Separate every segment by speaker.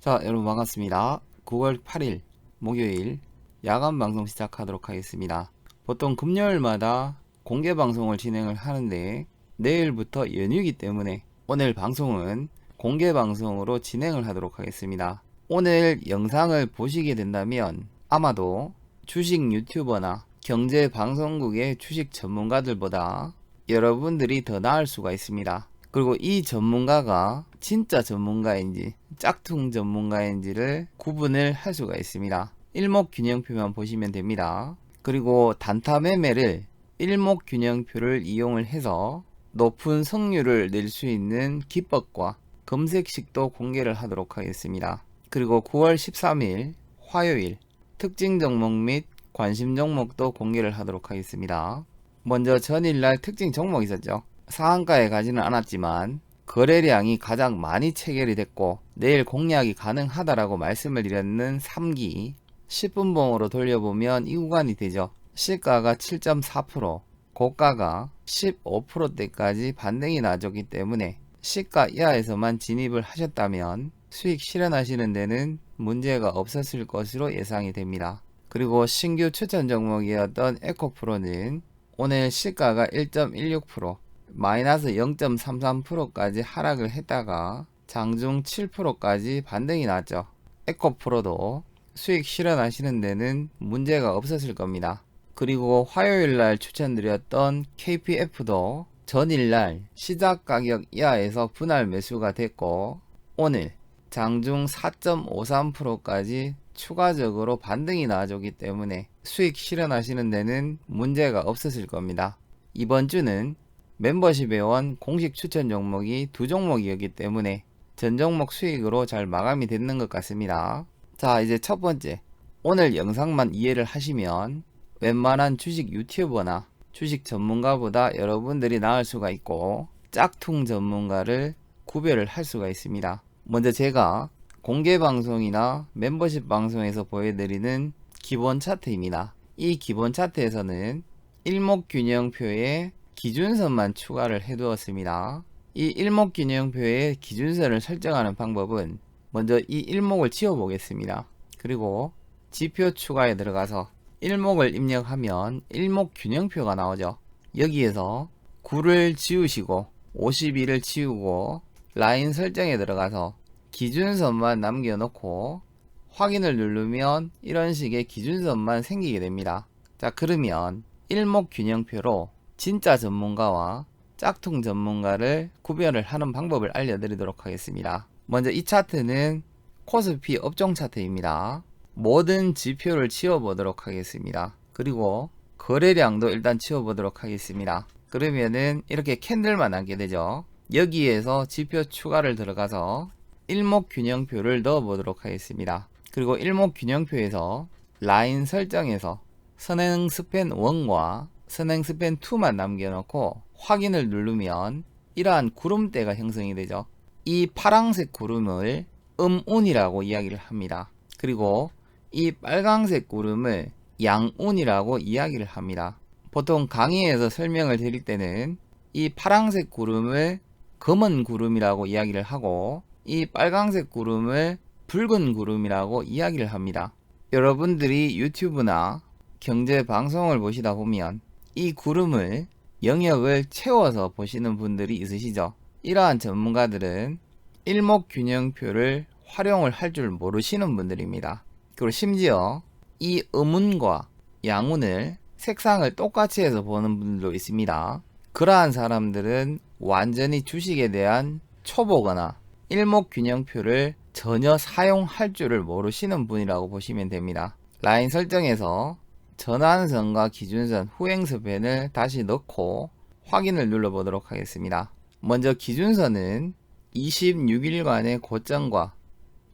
Speaker 1: 자, 여러분 반갑습니다. 9월 8일 목요일 야간 방송 시작하도록 하겠습니다. 보통 금요일마다 공개 방송을 진행을 하는데 내일부터 연휴이기 때문에 오늘 방송은 공개 방송으로 진행을 하도록 하겠습니다. 오늘 영상을 보시게 된다면 아마도 주식 유튜버나 경제 방송국의 주식 전문가들보다 여러분들이 더 나을 수가 있습니다. 그리고 이 전문가가 진짜 전문가인지 짝퉁 전문가인지를 구분을 할 수가 있습니다. 일목균형표만 보시면 됩니다. 그리고 단타 매매를 일목균형표를 이용을 해서 높은 성률을 낼 수 있는 기법과 검색식도 공개를 하도록 하겠습니다. 그리고 9월 13일 화요일 특징 종목 및 관심 종목도 공개를 하도록 하겠습니다. 먼저 전일날 특징 종목 있었죠. 상한가에 가지는 않았지만 거래량이 가장 많이 체결이 됐고 내일 공략이 가능하다라고 말씀을 드렸는 3기 10분봉으로 돌려보면 이 구간이 되죠. 시가가 7.4% 고가가 15%대까지 반등이 나졌기 때문에 시가 이하에서만 진입을 하셨다면 수익 실현하시는 데는 문제가 없었을 것으로 예상이 됩니다. 그리고 신규 추천 종목이었던 에코프로는 오늘 시가가 1.16% 마이너스 0.33%까지 하락을 했다가 장중 7%까지 반등이 났죠. 에코프로도 수익 실현하시는 데는 문제가 없었을 겁니다. 그리고 화요일 날 추천드렸던 KPF도 전일 날 시작 가격 이하에서 분할 매수가 됐고 오늘 장중 4.53%까지 추가적으로 반등이 나와줬기 때문에 수익 실현하시는 데는 문제가 없었을 겁니다. 이번 주는 멤버십 회원 공식 추천 종목이 두 종목이었기 때문에 전 종목 수익으로 잘 마감이 됐는 것 같습니다. 자, 이제 첫 번째. 오늘 영상만 이해를 하시면 웬만한 주식 유튜버나 주식 전문가보다 여러분들이 나을 수가 있고 짝퉁 전문가를 구별을 할 수가 있습니다. 먼저 제가 공개 방송이나 멤버십 방송에서 보여드리는 기본 차트입니다. 이 기본 차트에서는 일목균형표에 기준선만 추가를 해두었습니다. 이 일목균형표의 기준선을 설정하는 방법은 먼저 이 일목을 지워 보겠습니다. 그리고 지표 추가에 들어가서 일목을 입력하면 일목균형표가 나오죠. 여기에서 9를 지우시고 52를 지우고 라인 설정에 들어가서 기준선만 남겨놓고 확인을 누르면 이런 식의 기준선만 생기게 됩니다. 자 그러면 일목균형표로 진짜 전문가와 짝퉁 전문가를 구별을 하는 방법을 알려드리도록 하겠습니다. 먼저 이 차트는 코스피 업종 차트입니다. 모든 지표를 지워보도록 하겠습니다. 그리고 거래량도 일단 지워보도록 하겠습니다. 그러면은 이렇게 캔들만 남게 되죠. 여기에서 지표 추가를 들어가서 일목균형표를 넣어보도록 하겠습니다. 그리고 일목균형표에서 라인 설정에서 선행 스팬 1과 선행 스팬 2만 남겨놓고 확인을 누르면 이러한 구름대가 형성이 되죠. 이 파랑색 구름을 음운이라고 이야기를 합니다. 그리고 이 빨강색 구름을 양운이라고 이야기를 합니다. 보통 강의에서 설명을 드릴 때는 이 파랑색 구름을 검은 구름이라고 이야기를 하고 이 빨강색 구름을 붉은 구름이라고 이야기를 합니다. 여러분들이 유튜브나 경제 방송을 보시다 보면 이 구름을 영역을 채워서 보시는 분들이 있으시죠. 이러한 전문가들은 일목균형표를 활용을 할 줄 모르시는 분들입니다. 그리고 심지어 이 음운과 양운을 색상을 똑같이 해서 보는 분들도 있습니다. 그러한 사람들은 완전히 주식에 대한 초보거나 일목균형표를 전혀 사용할 줄을 모르시는 분이라고 보시면 됩니다. 라인 설정에서 전환선과 기준선 후행스팬을 다시 넣고 확인을 눌러보도록 하겠습니다. 먼저 기준선은 26일간의 고점과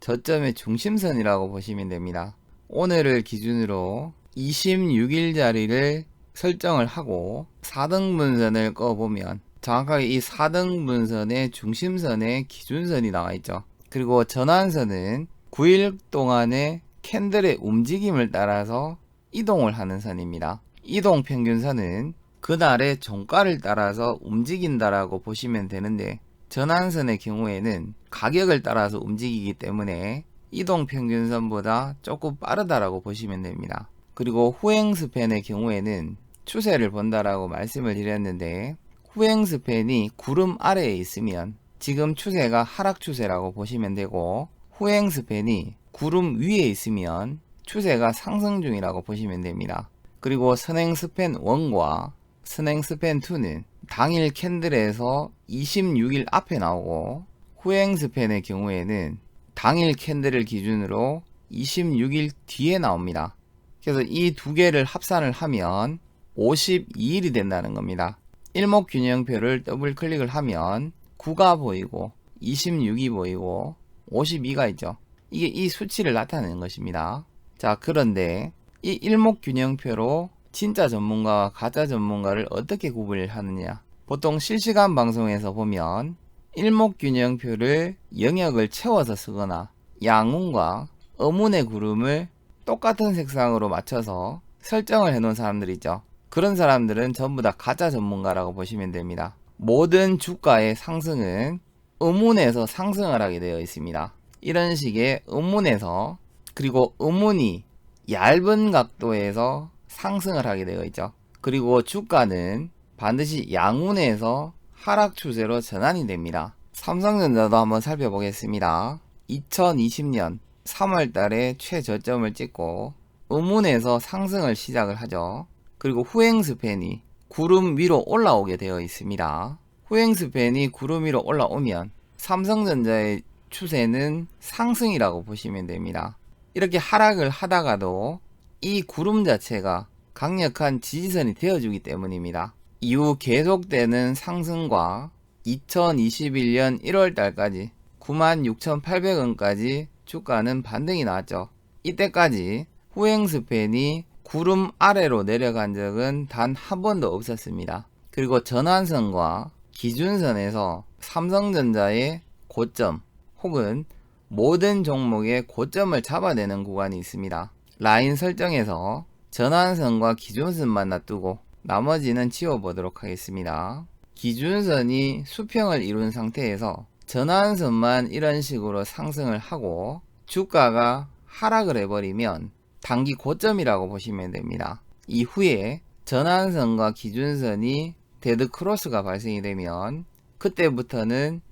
Speaker 1: 저점의 중심선이라고 보시면 됩니다. 오늘을 기준으로 26일 자리를 설정을 하고 4등분선을 꺼보면 정확하게 이 4등분선의 중심선의 기준선이 나와 있죠. 그리고 전환선은 9일 동안의 캔들의 움직임을 따라서 이동을 하는 선입니다. 이동 평균선은 그날의 종가를 따라서 움직인다라고 보시면 되는데 전환선의 경우에는 가격을 따라서 움직이기 때문에 이동 평균선보다 조금 빠르다라고 보시면 됩니다. 그리고 후행 스팬의 경우에는 추세를 본다라고 말씀을 드렸는데 후행 스팬이 구름 아래에 있으면 지금 추세가 하락 추세라고 보시면 되고 후행 스팬이 구름 위에 있으면 추세가 상승 중이라고 보시면 됩니다. 그리고 선행 스팬 1과 선행 스팬 2는 당일 캔들에서 26일 앞에 나오고 후행 스팬의 경우에는 당일 캔들을 기준으로 26일 뒤에 나옵니다. 그래서 이 두 개를 합산을 하면 52일이 된다는 겁니다. 일목균형표를 더블 클릭을 하면 9가 보이고 26이 보이고 52가 있죠. 이게 이 수치를 나타내는 것입니다. 자, 그런데 이 일목균형표로 진짜 전문가와 가짜 전문가를 어떻게 구분하느냐? 보통 실시간 방송에서 보면 일목균형표를 영역을 채워서 쓰거나 양운과 어문의 구름을 똑같은 색상으로 맞춰서 설정을 해놓은 사람들 있죠. 그런 사람들은 전부 다 가짜 전문가라고 보시면 됩니다. 모든 주가의 상승은 의문에서 상승을 하게 되어 있습니다. 이런 식의 의문에서 그리고 의문이 얇은 각도에서 상승을 하게 되어 있죠. 그리고 주가는 반드시 양운에서 하락 추세로 전환이 됩니다. 삼성전자도 한번 살펴보겠습니다. 2020년 3월 달에 최저점을 찍고 의문에서 상승을 시작을 하죠. 그리고 후행 스팬이 구름 위로 올라오게 되어 있습니다. 후행 스팬이 구름 위로 올라오면 삼성전자의 추세는 상승이라고 보시면 됩니다. 이렇게 하락을 하다가도 이 구름 자체가 강력한 지지선이 되어주기 때문입니다. 이후 계속되는 상승과 2021년 1월 달까지 96,800원까지 주가는 반등이 나왔죠. 이때까지 후행 스팬이 구름 아래로 내려간 적은 단 한 번도 없었습니다. 그리고 전환선과 기준선에서 삼성전자의 고점 혹은 모든 종목의 고점을 잡아내는 구간이 있습니다. 라인 설정에서 전환선과 기준선만 놔두고 나머지는 지워보도록 하겠습니다. 기준선이 수평을 이룬 상태에서 전환선만 이런 식으로 상승을 하고 주가가 하락을 해버리면 단기 고점이라고 보시면 됩니다. 이후에 전환선과 기준선이 데드 크로스가 발생이 되면 그때부터는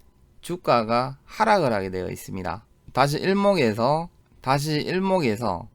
Speaker 1: 주가가 하락을 하게 되어 있습니다. 다시 일목에서 다시 일목에서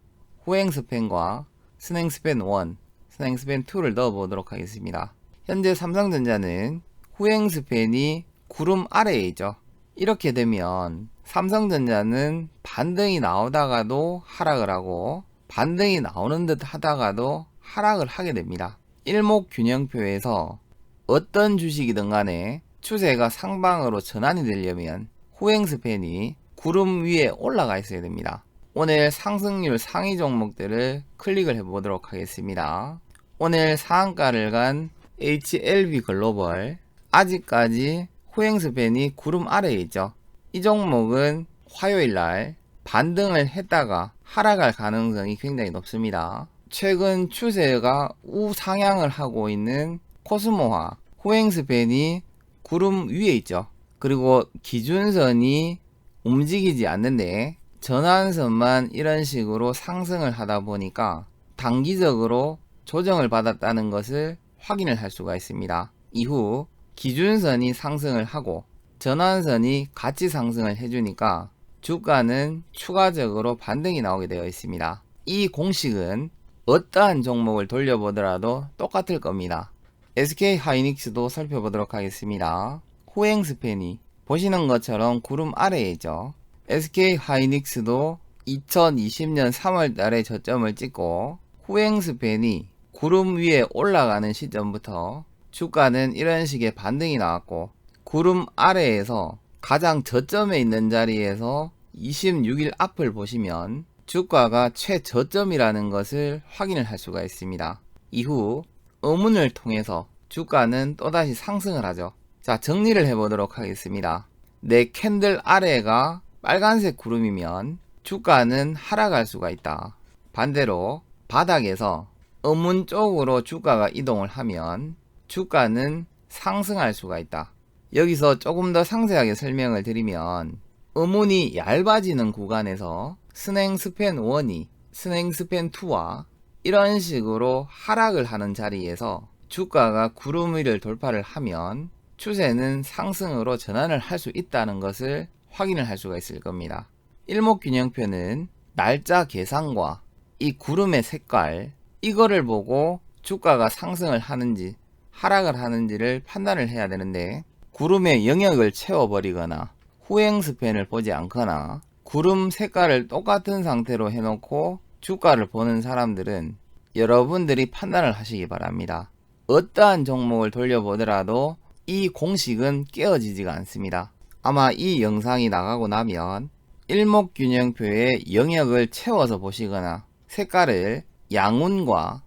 Speaker 1: 후행 스팬과 스냉 스팬 1, 스냉 스팬 2를 넣어 보도록 하겠습니다. 현재 삼성전자는 후행 스팬이 구름 아래에 있죠. 이렇게 되면 삼성전자는 반등이 나오다가도 하락을 하고 반등이 나오는 듯 하다가도 하락을 하게 됩니다. 일목균형표에서 어떤 주식이든 간에 추세가 상방으로 전환이 되려면 후행 스팬이 구름 위에 올라가 있어야 됩니다. 오늘 상승률 상위 종목들을 클릭을 해보도록 하겠습니다. 오늘 상한가를 간 HLB 글로벌 아직까지 후행 스팬이 구름 아래에 있죠. 이 종목은 화요일 날 반등을 했다가 하락할 가능성이 굉장히 높습니다. 최근 추세가 우상향을 하고 있는 코스모화 후행 스팬이 구름 위에 있죠. 그리고 기준선이 움직이지 않는데 전환선만 이런 식으로 상승을 하다 보니까 단기적으로 조정을 받았다는 것을 확인을 할 수가 있습니다. 이후 기준선이 상승을 하고 전환선이 같이 상승을 해주니까 주가는 추가적으로 반등이 나오게 되어 있습니다. 이 공식은 어떠한 종목을 돌려보더라도 똑같을 겁니다. SK 하이닉스도 살펴보도록 하겠습니다. 호행 스팬이 보시는 것처럼 구름 아래에 있죠. SK 하이닉스도 2020년 3월 달에 저점을 찍고 후행 스팬이 구름 위에 올라가는 시점부터 주가는 이런 식의 반등이 나왔고 구름 아래에서 가장 저점에 있는 자리에서 26일 앞을 보시면 주가가 최저점이라는 것을 확인을 할 수가 있습니다. 이후 의문을 통해서 주가는 또다시 상승을 하죠. 자, 정리를 해보도록 하겠습니다. 내 캔들 아래가 빨간색 구름이면 주가는 하락할 수가 있다. 반대로 바닥에서 음운 쪽으로 주가가 이동을 하면 주가는 상승할 수가 있다. 여기서 조금 더 상세하게 설명을 드리면 음운이 얇아지는 구간에서 스냉 스팬 1이 스냉 스팬 2와 이런 식으로 하락을 하는 자리에서 주가가 구름 위를 돌파를 하면 추세는 상승으로 전환을 할 수 있다는 것을 확인을 할 수가 있을 겁니다. 일목균형표는 날짜 계산과 이 구름의 색깔 이거를 보고 주가가 상승을 하는지 하락을 하는지를 판단을 해야 되는데 구름의 영역을 채워버리거나 후행 스팬을 보지 않거나 구름 색깔을 똑같은 상태로 해놓고 주가를 보는 사람들은 여러분들이 판단을 하시기 바랍니다. 어떠한 종목을 돌려보더라도 이 공식은 깨어지지가 않습니다. 아마 이 영상이 나가고 나면 일목균형표의 영역을 채워서 보시거나 색깔을 양운과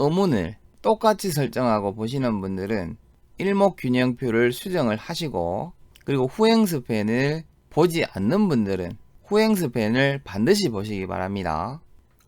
Speaker 1: 음운을 똑같이 설정하고 보시는 분들은 일목균형표를 수정을 하시고 그리고 후행스팬을 보지 않는 분들은 후행스팬을 반드시 보시기 바랍니다.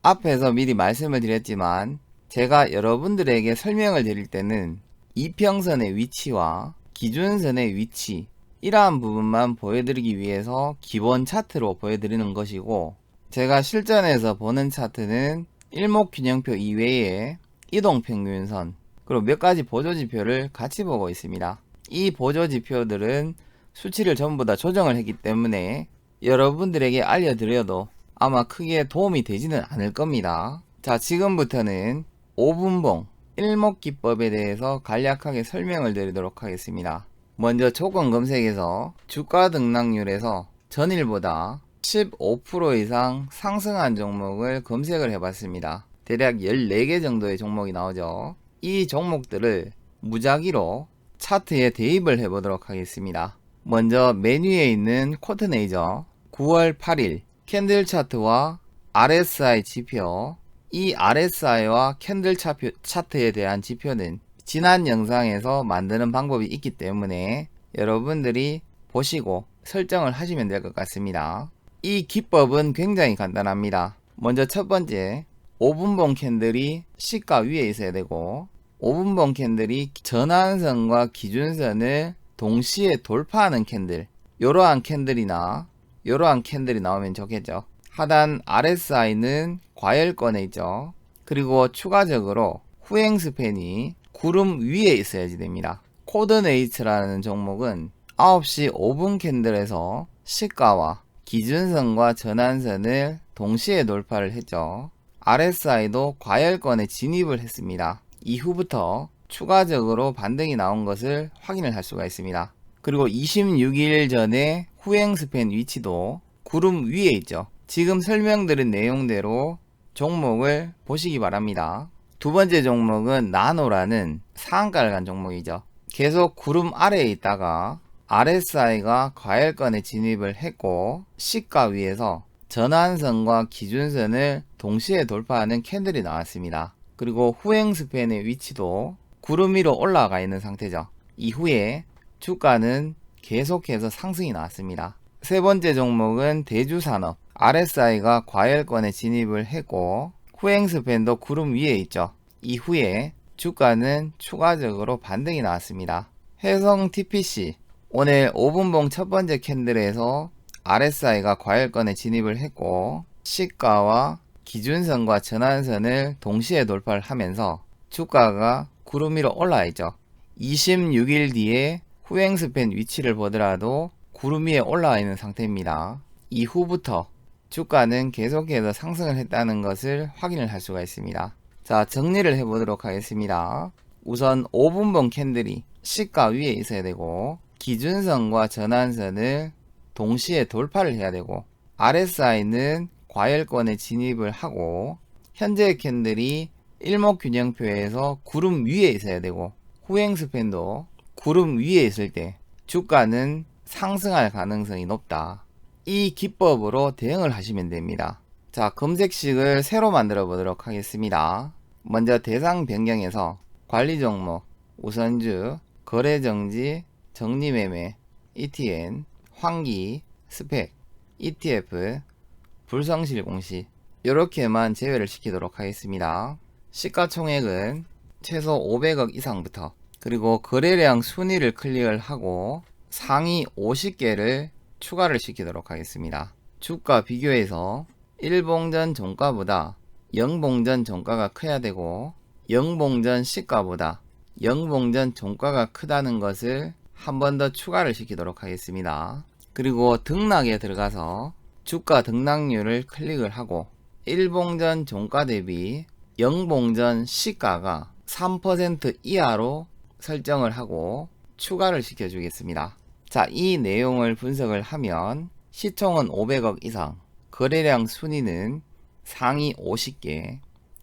Speaker 1: 앞에서 미리 말씀을 드렸지만 제가 여러분들에게 설명을 드릴 때는 이평선의 위치와 기준선의 위치 이러한 부분만 보여드리기 위해서 기본 차트로 보여드리는 것이고 제가 실전에서 보는 차트는 일목균형표 이외에 이동평균선 그리고 몇 가지 보조지표를 같이 보고 있습니다. 이 보조지표들은 수치를 전부 다 조정을 했기 때문에 여러분들에게 알려드려도 아마 크게 도움이 되지는 않을 겁니다. 자 지금부터는 5분봉 일목기법에 대해서 간략하게 설명을 드리도록 하겠습니다. 먼저 조건 검색에서 주가 등락률에서 전일보다 15% 이상 상승한 종목을 검색을 해봤습니다. 대략 14개 정도의 종목이 나오죠. 이 종목들을 무작위로 차트에 대입을 해보도록 하겠습니다. 먼저 메뉴에 있는 코트네이저 9월 8일 캔들 차트와 RSI 지표 이 RSI와 캔들 차표, 차트에 대한 지표는 지난 영상에서 만드는 방법이 있기 때문에 여러분들이 보시고 설정을 하시면 될 것 같습니다. 이 기법은 굉장히 간단합니다. 먼저 첫 번째 5분봉 캔들이 시가 위에 있어야 되고 5분봉 캔들이 전환선과 기준선을 동시에 돌파하는 캔들 이러한 캔들이나 이러한 캔들이 나오면 좋겠죠. 하단 RSI는 과열권에 있죠. 그리고 추가적으로 후행 스팬이 구름 위에 있어야지 됩니다. 코드네이츠라는 종목은 9시 5분 캔들에서 시가와 기준선과 전환선을 동시에 돌파를 했죠. RSI도 과열권에 진입을 했습니다. 이후부터 추가적으로 반등이 나온 것을 확인을 할 수가 있습니다. 그리고 26일 전에 후행 스팬 위치도 구름 위에 있죠. 지금 설명드린 내용대로 종목을 보시기 바랍니다. 두 번째 종목은 나노라는 상한가를 간 종목이죠. 계속 구름 아래에 있다가 RSI가 과열권에 진입을 했고 시가 위에서 전환선과 기준선을 동시에 돌파하는 캔들이 나왔습니다. 그리고 후행 스팬의 위치도 구름 위로 올라가 있는 상태죠. 이후에 주가는 계속해서 상승이 나왔습니다. 세 번째 종목은 대주산업 RSI가 과열권에 진입을 했고 후행스팬도 구름 위에 있죠. 이후에 주가는 추가적으로 반등이 나왔습니다. 해성 TPC 오늘 5분봉 첫 번째 캔들에서 RSI가 과열권에 진입을 했고 시가와 기준선과 전환선을 동시에 돌파를 하면서 주가가 구름 위로 올라와 있죠. 26일 뒤에 후행스팬 위치를 보더라도 구름 위에 올라와 있는 상태입니다. 이후부터 주가는 계속해서 상승을 했다는 것을 확인을 할 수가 있습니다. 자, 정리를 해보도록 하겠습니다. 우선 5분봉 캔들이 시가 위에 있어야 되고 기준선과 전환선을 동시에 돌파를 해야 되고 RSI는 과열권에 진입을 하고 현재 캔들이 일목균형표에서 구름 위에 있어야 되고 후행 스팬도 구름 위에 있을 때 주가는 상승할 가능성이 높다. 이 기법으로 대응을 하시면 됩니다. 자, 검색식을 새로 만들어 보도록 하겠습니다. 먼저 대상 변경에서 관리 종목, 우선주, 거래 정지, 정리 매매, ETN, 환기, 스펙, ETF, 불성실 공시 이렇게만 제외를 시키도록 하겠습니다. 시가총액은 최소 500억 이상부터 그리고 거래량 순위를 클릭을 하고 상위 50개를 추가를 시키도록 하겠습니다. 주가 비교해서 1봉전 종가보다 0봉전 종가가 커야 되고 0봉전 시가보다 0봉전 종가가 크다는 것을 한 번 더 추가를 시키도록 하겠습니다. 그리고 등락에 들어가서 주가 등락률을 클릭을 하고 1봉전 종가 대비 0봉전 시가가 3% 이하로 설정을 하고 추가를 시켜주겠습니다. 자, 이 내용을 분석을 하면 시총은 500억 이상, 거래량 순위는 상위 50개,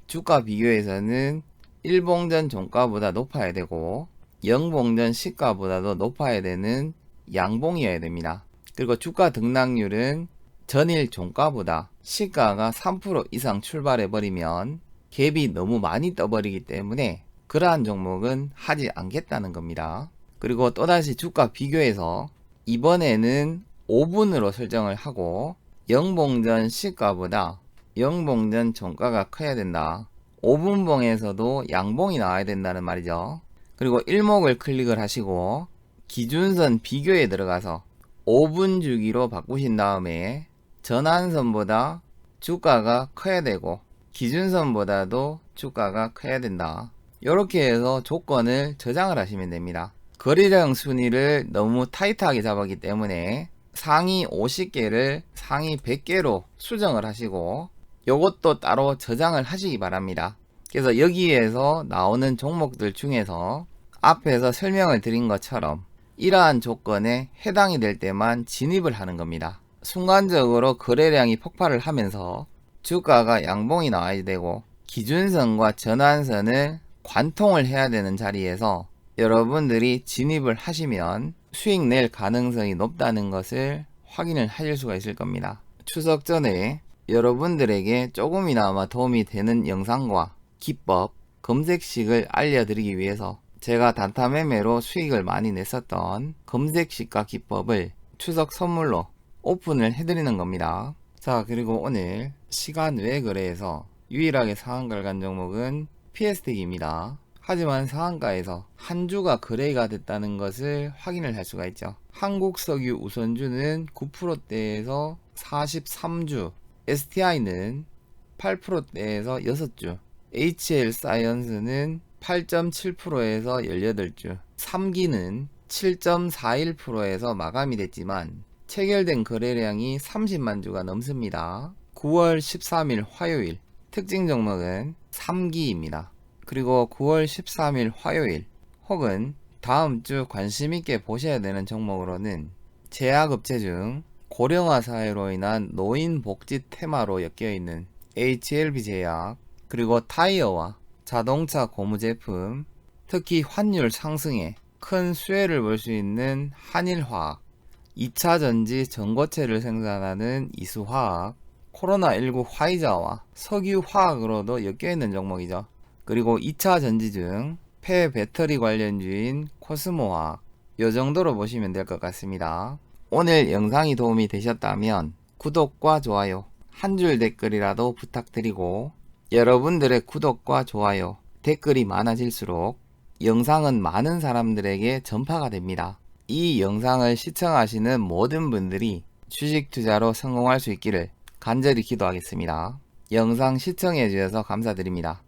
Speaker 1: 주가 비교에서는 1봉전 종가보다 높아야 되고 0봉전 시가보다도 높아야 되는 양봉이어야 됩니다. 그리고 주가 등락률은 전일 종가보다 시가가 3% 이상 출발해 버리면 갭이 너무 많이 떠버리기 때문에 그러한 종목은 하지 않겠다는 겁니다. 그리고 또다시 주가 비교해서 이번에는 5분으로 설정을 하고 영봉전 시가보다 영봉전 종가가 커야 된다. 5분봉에서도 양봉이 나와야 된다는 말이죠. 그리고 일목을 클릭을 하시고 기준선 비교에 들어가서 5분 주기로 바꾸신 다음에 전환선보다 주가가 커야 되고 기준선보다도 주가가 커야 된다. 이렇게 해서 조건을 저장을 하시면 됩니다. 거래량 순위를 너무 타이트하게 잡았기 때문에 상위 50개를 상위 100개로 수정을 하시고 이것도 따로 저장을 하시기 바랍니다. 그래서 여기에서 나오는 종목들 중에서 앞에서 설명을 드린 것처럼 이러한 조건에 해당이 될 때만 진입을 하는 겁니다. 순간적으로 거래량이 폭발을 하면서 주가가 양봉이 나와야 되고 기준선과 전환선을 관통을 해야 되는 자리에서 여러분들이 진입을 하시면 수익 낼 가능성이 높다는 것을 확인을 하실 수가 있을 겁니다. 추석 전에 여러분들에게 조금이나마 도움이 되는 영상과 기법, 검색식을 알려드리기 위해서 제가 단타 매매로 수익을 많이 냈었던 검색식과 기법을 추석 선물로 오픈을 해드리는 겁니다. 자, 그리고 오늘 시간 외 거래에서 유일하게 상한가를 간 종목은 PS텍입니다. 하지만 상한가에서 한 주가 거래가 됐다는 것을 확인을 할 수가 있죠. 한국 석유 우선주는 9%대에서 43주, STI는 8%대에서 6주, HL 사이언스는 8.7%에서 18주, 3기는 7.41%에서 마감이 됐지만 체결된 거래량이 30만 주가 넘습니다. 9월 13일 화요일 특징 종목은 3기입니다. 그리고 9월 13일 화요일 혹은 다음 주 관심 있게 보셔야 되는 종목으로는 제약업체 중 고령화 사회로 인한 노인 복지 테마로 엮여 있는 HLB 제약 그리고 타이어와 자동차 고무 제품 특히 환율 상승에 큰 수혜를 볼 수 있는 한일화학 2차 전지 전고체를 생산하는 이수화학 코로나19 화이자와 석유화학으로도 엮여 있는 종목이죠. 그리고 2차 전지 중 폐 배터리 관련주인 코스모화학 요 정도로 보시면 될 것 같습니다. 오늘 영상이 도움이 되셨다면 구독과 좋아요 한 줄 댓글이라도 부탁드리고 여러분들의 구독과 좋아요 댓글이 많아질수록 영상은 많은 사람들에게 전파가 됩니다. 이 영상을 시청하시는 모든 분들이 주식 투자로 성공할 수 있기를 간절히 기도하겠습니다. 영상 시청해 주셔서 감사드립니다.